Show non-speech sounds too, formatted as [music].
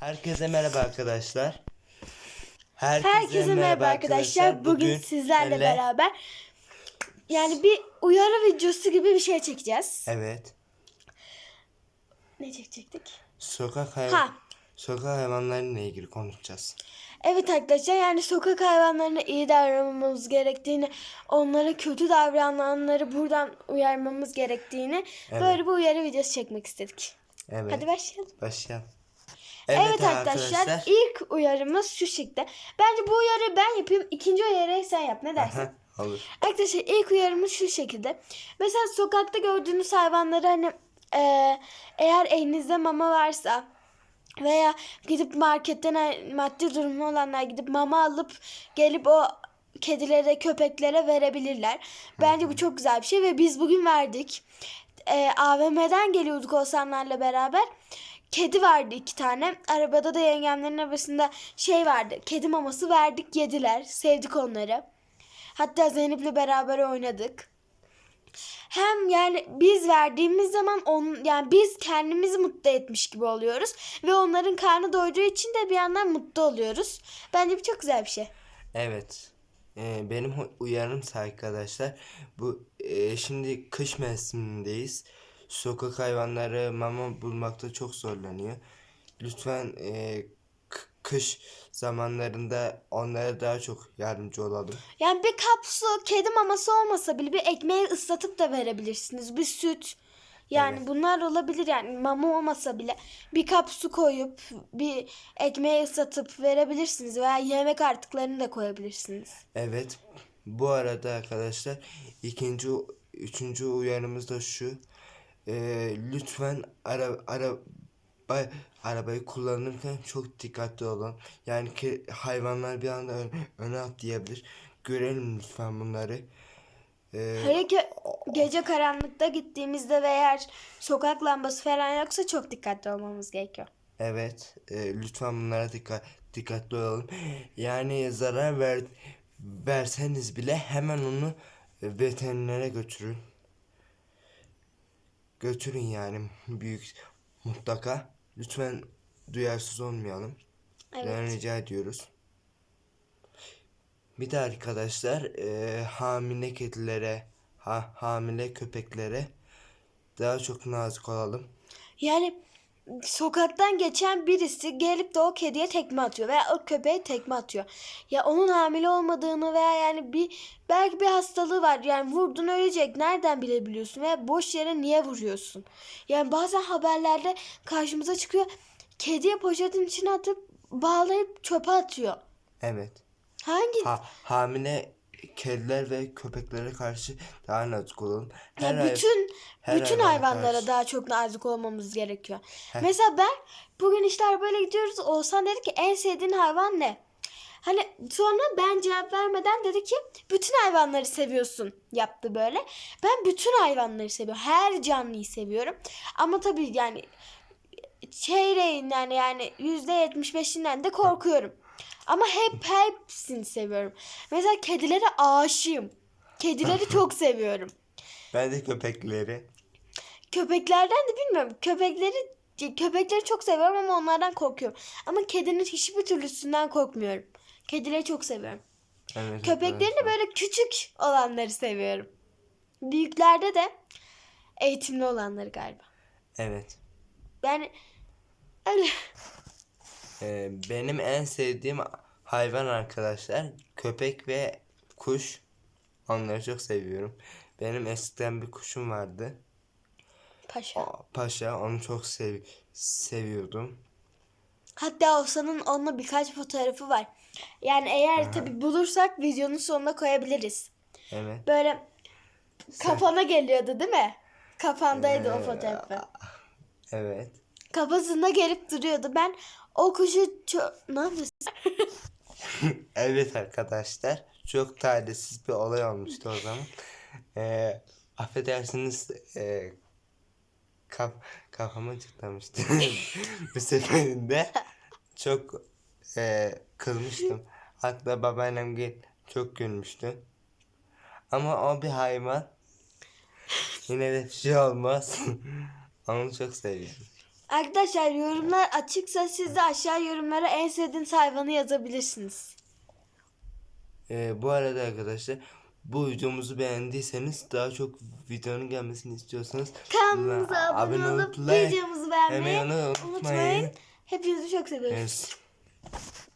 Herkese merhaba arkadaşlar. Herkese, Herkese merhaba arkadaşlar. Bugün sizlerle ele- beraber yani bir uyarı videosu gibi bir şey çekeceğiz. Evet. Ne çekecektik? Sokak hay Ha. sokak hayvanlarıyla ilgili konuşacağız. Evet arkadaşlar yani sokak hayvanlarına iyi davranmamız gerektiğini, onlara kötü davrananları buradan uyarmamız gerektiğini Evet. böyle bir uyarı videosu çekmek istedik. Evet. Hadi başlayalım. Başlayalım. Evet, arkadaşlar, ilk uyarımız şu şekilde. Bence bu uyarıyı ben yapayım. ikinci uyarıyı sen yap. Ne dersin? Aha, Olur. Arkadaşlar ilk uyarımız şu şekilde. Mesela sokakta gördüğünüz hayvanları hani e, eğer elinizde mama varsa veya gidip marketten maddi durumu olanlar gidip mama alıp gelip o kedilere köpeklere verebilirler. Bence bu çok güzel bir şey ve biz bugün verdik. E, AVM'den geliyorduk Oğuzhanlarla beraber. Kedi vardı iki tane. Arabada da yengemlerin arabasında şey vardı. Kedi maması verdik yediler. Sevdik onları. Hatta Zeynep'le beraber oynadık. Hem yani biz verdiğimiz zaman on, yani biz kendimizi mutlu etmiş gibi oluyoruz ve onların karnı doyduğu için de bir yandan mutlu oluyoruz. Bence bu çok güzel bir şey. Evet. Ee, benim hu- uyarım arkadaşlar. Bu e, şimdi kış mevsimindeyiz. Sokak hayvanları mama bulmakta çok zorlanıyor. Lütfen e, kış zamanlarında onlara daha çok yardımcı olalım. Yani bir kap su, kedi maması olmasa bile bir ekmeği ıslatıp da verebilirsiniz. Bir süt. Yani Evet. bunlar olabilir yani mama olmasa bile bir kap su koyup bir ekmeği ıslatıp verebilirsiniz veya yemek artıklarını da koyabilirsiniz. Evet. Bu arada arkadaşlar ikinci, üçüncü uyarımız da şu. Ee, lütfen ara, ara, bay- arabayı kullanırken çok dikkatli olun. Yani ki hayvanlar bir anda ön, öne atlayabilir. Görelim lütfen bunları. Ee, Hele ki gece karanlıkta gittiğimizde ve eğer sokak lambası falan yoksa çok dikkatli olmamız gerekiyor. evet. e, lütfen bunlara dikkat dikkatli olalım. Yani zarar ver, verseniz bile hemen onu veterinere götürün. Götürün yani büyük mutlaka. Lütfen duyarsız olmayalım. Evet. Ben rica ediyoruz. Bir de arkadaşlar e, hamile kedilere, ha, hamile köpeklere daha çok nazik olalım. Yani sokaktan geçen birisi gelip de o kediye tekme atıyor veya o köpeğe tekme atıyor. Ya onun hamile olmadığını veya yani bir belki bir hastalığı var. Yani vurdun ölecek. Nereden bilebiliyorsun? Veya boş yere niye vuruyorsun? Yani bazen haberlerde karşımıza çıkıyor. Kediye poşetin içine atıp bağlayıp çöpe atıyor. Evet. Hangi Ha, hamile kediler ve köpeklere karşı daha nazik olalım. Ya hay- bütün her bütün hayvanlara karşı. daha çok nazik olmamız gerekiyor. Mesela ben bugün işte arabayla gidiyoruz. Oğuzhan dedi ki en sevdiğin hayvan ne? Hani sonra ben cevap vermeden dedi ki bütün hayvanları seviyorsun yaptı böyle. Ben bütün hayvanları seviyorum. Her canlıyı seviyorum. Ama tabii yani çeyreğinden yani yüzde yetmiş beşinden de korkuyorum. Ama hep hepsini seviyorum. Mesela kedilere aşığım. Kedileri [laughs] çok seviyorum. Ben de köpekleri. Köpeklerden de bilmiyorum. Köpekleri köpekleri çok seviyorum ama onlardan korkuyorum. Ama kedinin hiçbir türlüsünden korkmuyorum. Kedileri çok seviyorum. Evet, Köpeklerin de arkadaşlar. böyle küçük olanları seviyorum. Büyüklerde de eğitimli olanları galiba. Evet. Yani öyle. Ee, benim en sevdiğim hayvan arkadaşlar köpek ve kuş. Onları çok seviyorum. Benim eskiden bir kuşum vardı. Paşa. O- Paşa onu çok sev seviyordum. Hatta Oğuzhan'ın onunla birkaç fotoğrafı var. Yani eğer tabi bulursak videonun sonuna koyabiliriz. Evet. Böyle kafana geliyordu değil mi? Kafandaydı o Ee, fotoğrafı. Evet. Kafasında gelip duruyordu. Ben o kuşu çok... Ne yapıyorsun? [laughs] Evet arkadaşlar. Çok talihsiz bir olay olmuştu o zaman. Ee, affedersiniz e, kaf, kafama tıklamıştı. [laughs] bir seferinde çok e, kızmıştım. Hatta babaannem gel çok gülmüştü. Ama o bir hayvan. Yine de bir şey olmaz. [laughs] Onu çok seviyorum. Arkadaşlar yorumlar açıksa siz de aşağı yorumlara en sevdiğiniz hayvanı yazabilirsiniz. Ee, bu arada arkadaşlar bu videomuzu beğendiyseniz daha çok videonun gelmesini istiyorsanız Kanalımıza abone, olup like, videomuzu beğenmeyi unutmayın. unutmayın. Hepinizi çok seviyoruz. Evet.